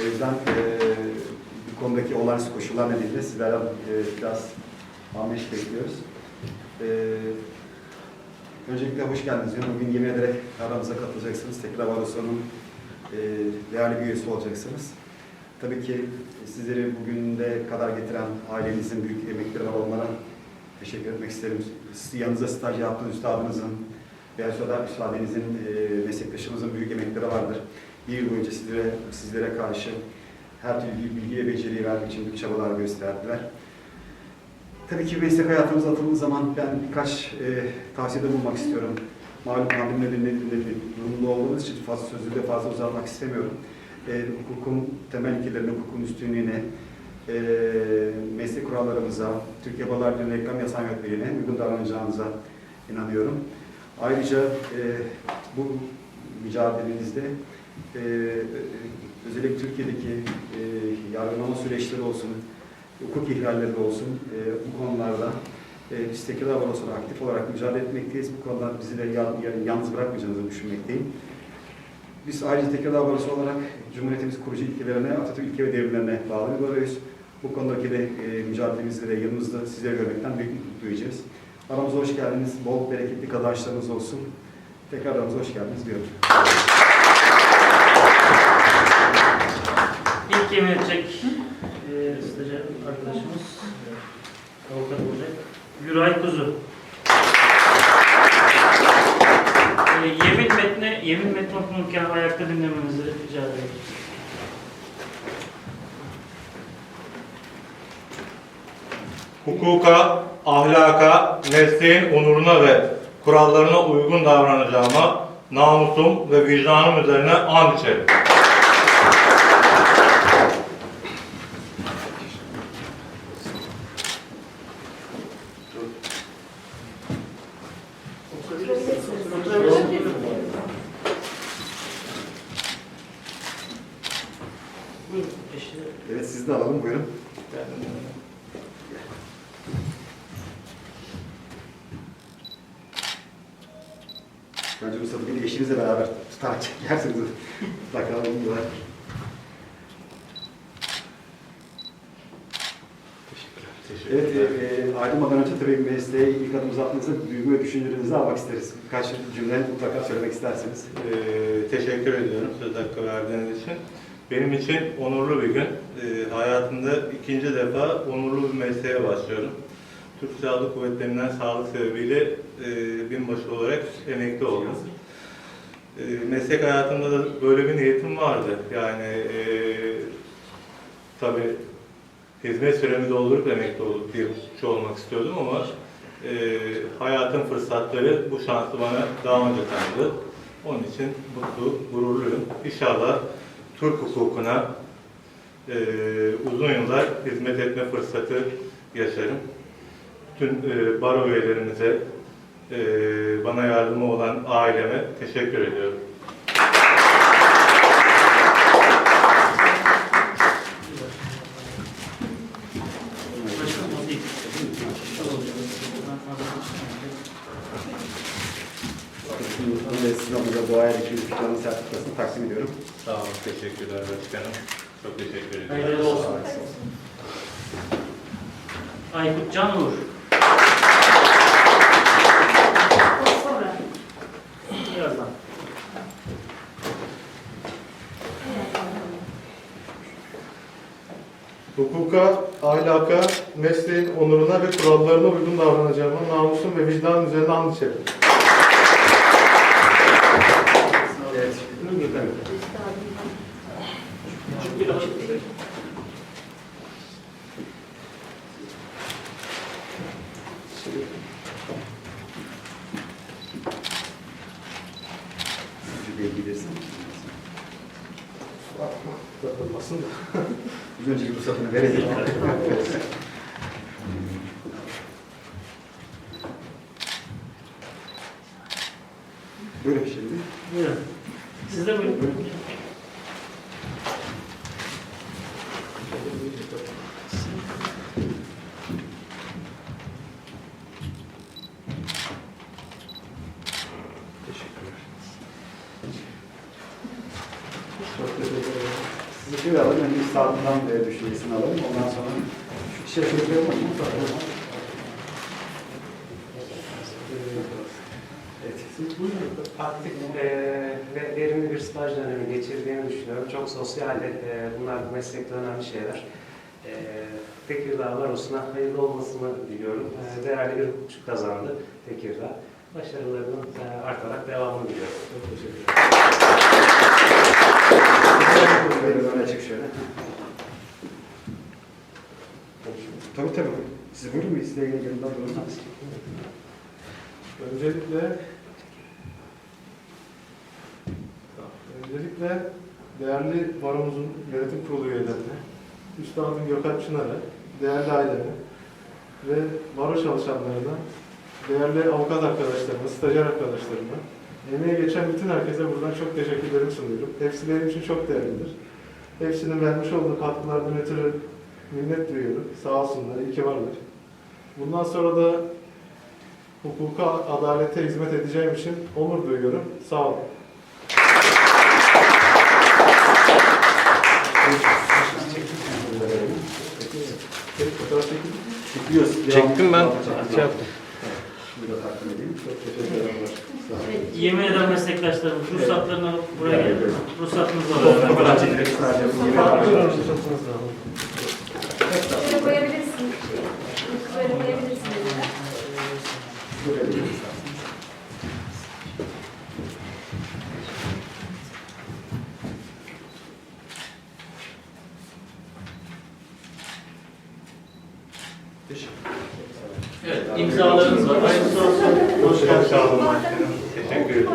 O yüzden e, bu konudaki olağanüstü koşullar nedeniyle sizlerden e, biraz anlayış bekliyoruz. E, öncelikle hoş geldiniz. Bugün yemin ederek aramıza katılacaksınız. Tekrar Baroso'nun e, değerli bir üyesi olacaksınız. Tabii ki sizleri bugün de kadar getiren ailenizin büyük emekleri var onlara teşekkür etmek isterim. Siz yanınızda staj yaptığınız üstadınızın veya sonra üstadenizin, e, meslektaşımızın büyük emekleri vardır. Bir yıl boyunca sizlere, sizlere karşı her türlü bilgi ve beceriyi vermek için büyük çabalar gösterdiler. Tabii ki meslek hayatımıza atıldığınız zaman ben birkaç e, tavsiyede bulunmak istiyorum. Malum pandemi nedeniyle durumda olduğumuz için fazla sözü de fazla uzatmak istemiyorum. E, hukukun temel ilkelerine, hukukun üstünlüğüne, e, meslek kurallarımıza, Türkiye Balılar Birliği reklam yasağı yönetmeliğine uygun davranacağınıza inanıyorum. Ayrıca e, bu mücadelenizde e, özellikle Türkiye'deki e, yargılama süreçleri olsun, hukuk ihlalleri olsun e, bu konularda e, biz Tekirdağ Barosu'na aktif olarak mücadele etmekteyiz. Bu konuda bizi de yalnız bırakmayacağınızı düşünmekteyim. Biz ayrıca Tekirdağ Barosu olarak Cumhuriyetimizin kurucu ilkelerine, Atatürk ilke ve devrimlerine bağlı bir. Bu konudaki de e, mücadelemizde de yanımızda sizleri görmekten büyük mutluluk duyacağız. Aramıza hoş geldiniz. Bol bereketli kazançlarınız olsun. Tekrar aramıza hoş geldiniz diyorum. İlk yemin edecek e, stajyer arkadaşımız e, avukat olacak. Güray Kuzu. E, yemin metni, yemin metni okunurken ayakta dinlememizi rica ediyoruz. Hukuka, ahlaka, mesleğin onuruna ve kurallarına uygun davranacağıma namusum ve vicdanım üzerine and içerim. Evet sizi de alalım. Buyurun. Bence bir de eşinizle beraber tutarak çekersiniz. Bakalım iyi var. Evet, e, e, ayrılmadan önce tabii mesleğe ilk adımınızı attığınızda duygu ve düşüncelerinizi almak isteriz. Birkaç cümle mutlaka söylemek isterseniz. Ee, teşekkür ediyorum söz hakkı verdiğiniz için. Benim için onurlu bir gün. Ee, hayatımda ikinci defa onurlu bir mesleğe başlıyorum. Türk Silahlı Kuvvetleri'nden sağlık sebebiyle e, binbaşı olarak emekli oldum. E, meslek hayatımda da böyle bir niyetim vardı. Yani e, tabii hizmet süremi doldurup emekli olup bir hukukçu olmak istiyordum ama e, hayatın fırsatları bu şansı bana daha önce tanıdı. Onun için mutlu, gururluyum. İnşallah Türk hukukuna e, uzun yıllar hizmet etme fırsatı yaşarım. Tüm e, baro üyelerimize, e, bana yardımı olan aileme teşekkür ediyorum. Ve bu ayar 200 planın sertifikasını takdim ediyorum. Sağ olun, teşekkürler başkanım. Çok teşekkür ederim. Hayırlı olsun. Aykut Can Uğur. Hukuka, ahlaka, mesleğin onuruna ve kurallarına uygun davranacağıma namusum ve vicdanım üzerine and içerim. Bilirsin. Takılmasın da. Bir ruhsatını verelim. Buyurun şimdi. Buyurun. Siz de buyurun. Çok teşekkür ederim. Sizi şöyle alalım. Önce üstadından e, düşüncesini alalım. Ondan sonra şu şöyle koyalım mı? Evet. Siz buyurun. Aktif eee, ve verimli bir staj dönemi geçirdiğini düşünüyorum. Çok sosyaldi. Eee, bunlar meslekte önemli şeyler. Eee Tekirdağ Barosu'na hayırlı olmasını diliyorum. Eee, değerli bir hukukçu kazandı Tekirdağ. Başarılarının eee, artarak devamını diliyorum. Çok teşekkür ederim. Biraz öne çık şöyle. Tabii tabii. Siz buyurun mu? Size gelin. Öncelikle Öncelikle değerli baromuzun yönetim kurulu üyelerine, Üstadım Gökhan Çınar'a, değerli aileme ve baro çalışanlarına, değerli avukat arkadaşlarıma, stajyer arkadaşlarıma, emeği geçen bütün herkese buradan çok teşekkürlerimi sunuyorum. Hepsi benim için çok değerlidir. Hepsinin vermiş olduğu katkılardan ötürü minnet duyuyorum. Sağ olsunlar, iyi ki varlar. Bundan sonra da hukuka, adalete hizmet edeceğim için onur duyuyorum. Sağ olun. Çektim ben. Şey yaptım. Şunu da takdim edeyim. Çok teşekkür ederim. Yemin eden meslektaşlarımız ruhsatlarını alıp buraya evet. Ruhsatınız var. Fotoğraf alacağım. organizasyonunuz da alın. Şöyle koyabilirsin. Böyle koyabilirsin. Evet, imzalarınız var. Hayırlısı olsun. Thank you.